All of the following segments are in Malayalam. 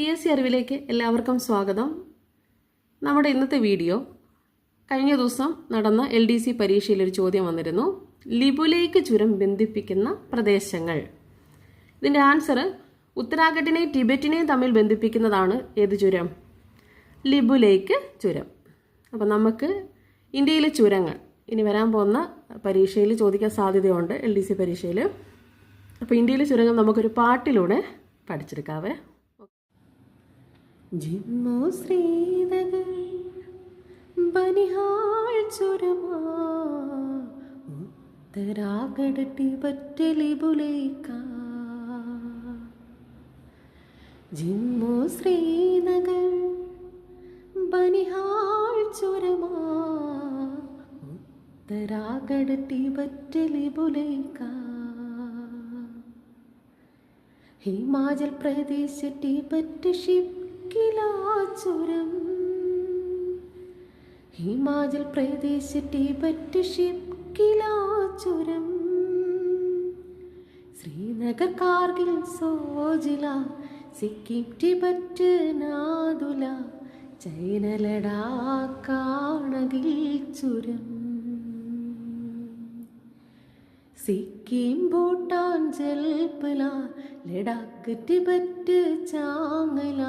പി എസ് സി അറിവിലേക്ക് എല്ലാവർക്കും സ്വാഗതം. നമ്മുടെ ഇന്നത്തെ വീഡിയോ കഴിഞ്ഞ ദിവസം നടന്ന എൽ ഡി സി പരീക്ഷയിൽ ഒരു ചോദ്യം വന്നിരുന്നു. ലിബുലേക്ക് ചുരം ബന്ധിപ്പിക്കുന്ന പ്രദേശങ്ങൾ. ഇതിന്റെ ആൻസർ ഉത്തരാഖണ്ഡിനെയും ടിബറ്റിനെയും തമ്മിൽ ബന്ധിപ്പിക്കുന്നതാണ് ഏത് ചുരം? ലിബുലേക്ക് ചുരം. അപ്പം നമുക്ക് ഇന്ത്യയിലെ ചുരങ്ങൾ ഇനി വരാൻ പോകുന്ന പരീക്ഷയിൽ ചോദിക്കാൻ സാധ്യതയുണ്ട് എൽ ഡി സി പരീക്ഷയിൽ. അപ്പോൾ ഇന്ത്യയിലെ ചുരങ്ങൾ നമുക്കൊരു പാട്ടിലൂടെ പഠിച്ചെടുക്കാവേ ജിമ്മു ശ്രീതകൾ ബനിഹാൾ ചുരമാ ഉത്തരാകടട്ടി ടിബറ്റ് ലിബുലേക്കാ ജിമ്മു ശ്രീനഗർ ബനിഹാൾ ചുരമാ ഉത്തരാകടട്ടി ടിബറ്റ് ലിബുലേക്കാ ഹിമാചൽ പ്രദേശ് ടിബറ്റ് ഷിപ്കിലാ ചുരം. ഹിമാചൽ പ്രദേശ് ടിബറ്റ് ഷിപ്കിലാ കിലാചുരം ശ്രീനഗർ കാർഗിൽ സോജില സിക്കിം ടിബറ്റ് നാദുല ചൈന ലഡാക്കാണകിൽ ചുരം. സിക്കിം ഭൂട്ടാൻ ജൽപ്പല ലഡാക്ക് ടിബറ്റ് ചാങ്ങല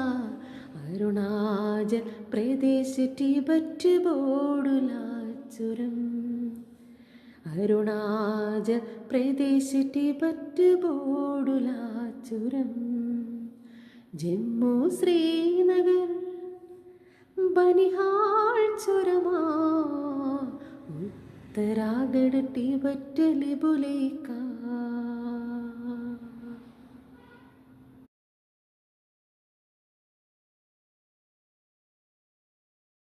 അരുണാചൽ പ്രദേശ് ടിബറ്റ് ബോഡുല ചുരം. അരുണാചൽ പ്രദേശ് ടിബറ്റ് ബോഡുല ചുരം. ജമ്മു ശ്രീനഗർ ബനിഹാൾ ചുരമാ ഉത്തരാഖണ്ഡ് പറ്റലി ലിബുലേക്കാ